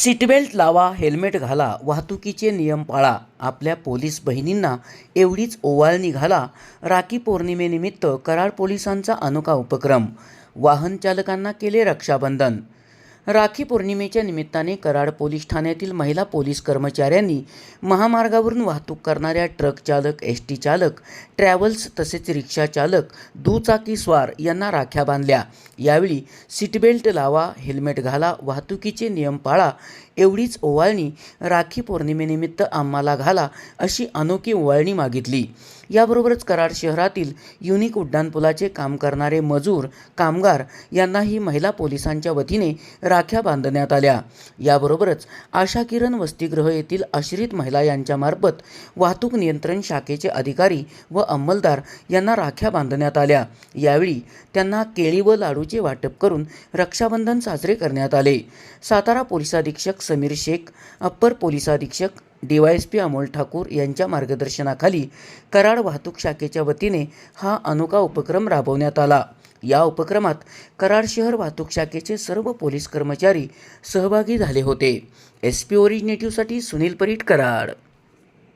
Seatbelt लावा helmet घाला वाहतुकीचे नियम पाळा. आपल्या पोलीस बहिणींना एवढीच ओवाळणी घाला. राखी पौर्णिमेनिमित्त कराड पोलिसांचा अनोखा उपक्रम. वाहन चालकांना केले रक्षाबंधन. राखी पौर्णिमेच्या निमित्ताने कराड पोलीस ठाण्यातील महिला पोलीस कर्मचाऱ्यांनी महामार्गावरून वाहतूक करणाऱ्या ट्रक चालक एस टी चालक ट्रॅव्हल्स तसेच रिक्षा चालक दुचाकी स्वार यांना राख्या बांधल्या. यावेळी सीटबेल्ट लावा हेल्मेट घाला वाहतुकीचे नियम पाळा एवढीच ओवाळणी राखी पौर्णिमेनिमित्त आम्हाला घाला अशी अनोखी ओवाळणी मागितली. याबरोबरच कराड शहरातील युनिक उड्डाणपुलाचे काम करणारे मजूर कामगार यांनाही महिला पोलिसांच्या वतीने राख्या बांधण्यात आल्या. याबरोबरच आशा किरण वसतिगृह येथील आश्रित महिला यांच्यामार्फत वाहतूक नियंत्रण शाखेचे अधिकारी व अंमलदार यांना राख्या बांधण्यात आल्या. यावेळी त्यांना केळी व लाडूचे वाटप करून रक्षाबंधन साजरे करण्यात आले. सातारा पोलीस अधीक्षक समीर शेख अप्पर पोलीस अधीक्षक पी अमोल ठाकूर यांच्या मार्गदर्शनाखाली कराड वाहतूक शाखेच्या वतीने हा अनोखा उपक्रम राबवण्यात आला. या उपक्रमात कराड शहर वाहतूक शाखेचे सर्व पोलीस कर्मचारी सहभागी झाले होते. एस पी ओरिजिनेटिव्हसाठी सुनील परीट कराड.